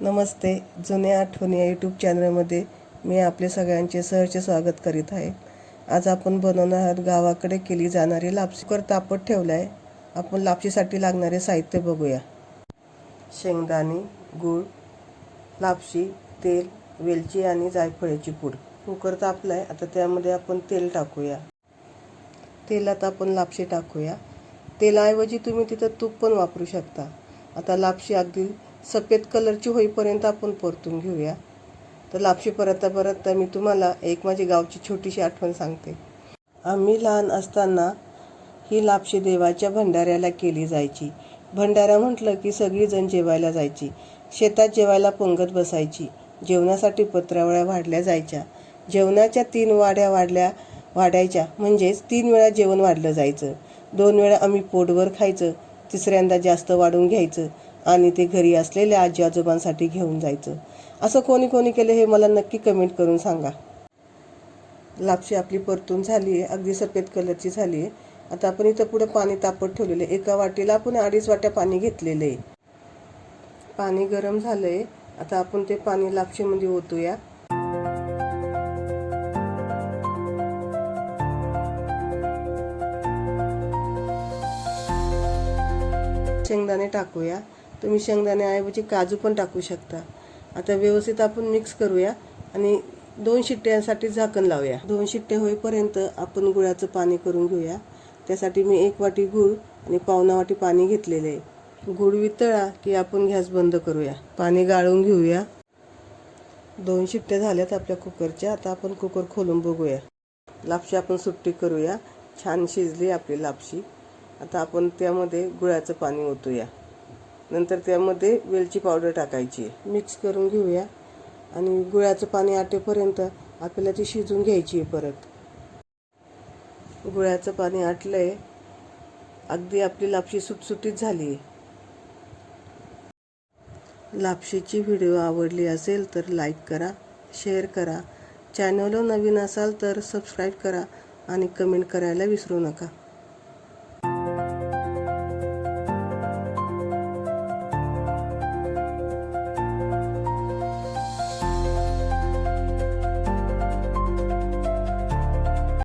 नमस्ते. जुन्या आठवणी या यूट्यूब चॅनलमध्ये मी आपले सगळ्यांचे सहर्ष स्वागत करीत आहे. आज आपण बनवणार आहोत गावाकडे केली जाणारी लापशी. तापत ठेवला आहे आपण लापशीसाठी लागणारे साहित्य बघूया. शेंगदाणे गूळ लापशी तेल वेलची आणि जायफळाची पूड. कुकर तापला आहे आता त्यामध्ये आपण तेल टाकूया. तेलात आपण लापशी टाकूया. तेलाऐवजी तुम्ही तिथं तूप पण वापरू शकता. आता लापशी अगदी सफेद कलरची होईपर्यंत आपण परतून घेऊया. तर लापशी परता परतता मी तुम्हाला एक माझी गावची छोटीशी आठवण सांगते. आम्ही लहान असताना ही लापशी देवाच्या भंडाऱ्याला केली जायची. भंडारा म्हटलं की सगळीजण जेवायला जायची. शेतात जेवायला पंगत बसायची. जेवणासाठी पत्रावळ्या वाढल्या जायच्या. जेवणाच्या तीन वाड्या वाढल्या वाढायच्या. म्हणजेच तीन वेळा जेवण वाढलं जायचं. दोन वेळा आम्ही पोटभर खायचं. तिसऱ्यांदा जास्त वाढून घ्यायचं. आणि ते घरी असलेल्या आजी आजोबांसाठी घेऊन जायचं. असं कोणी कोणी केलं हे मला नक्की कमेंट करून सांगा. लापशी आपली परतून झाली आहे अगदी सफेद कलरची झाली आहे आता आपण इथं पुढे पाणी तापत ठेवलेलं आहे. एका वाटीला आपण अडीच वाट्या पाणी घेतलेलं आहे. पाणी गरम झालं आहे आता आपण ते पाणी लापशीमध्ये ओतूया. शेंगदाणे टाकूया. तुम्ही शेंगदाण्याऐवजी काजू पण टाकू शकता. आता व्यवस्थित आपण मिक्स करूया आणि दोन शिट्ट्यांसाठी झाकण लावूया. दोन शिट्टे होईपर्यंत आपण गुळाचं पाणी करून घेऊया. त्यासाठी मी एक वाटी गूळ आणि पावणा वाटी पाणी घेतलेले आहे. गूळ वितळा की आपण गॅस बंद करूया. पाणी गाळून घेऊया. दोन शिट्ट्या झाल्यात आपल्या कुकरच्या. आता आपण कुकर खोलून बघूया. लापशी आपण सुट्टी करूया. छान शिजली आपली लापशी. आता आपण त्यामध्ये गुळाचं पाणी ओतूया. नंतर त्यामध्ये वेलची पावडर टाकायची. मिक्स करून घेऊया. आणि गुळाचं पाणी आटेपर्यंत आपल्याला ती शिजून घ्यायची आहे परत. गुळाचं पाणी आटलं आहे अगदी आपली लापशी सुटसुटीत झाली. आहे लापशीची व्हिडिओ आवडली असेल तर लाईक करा शेअर करा. चॅनलवर नवीन असाल तर सबस्क्राईब करा आणि कमेंट करायला विसरू नका.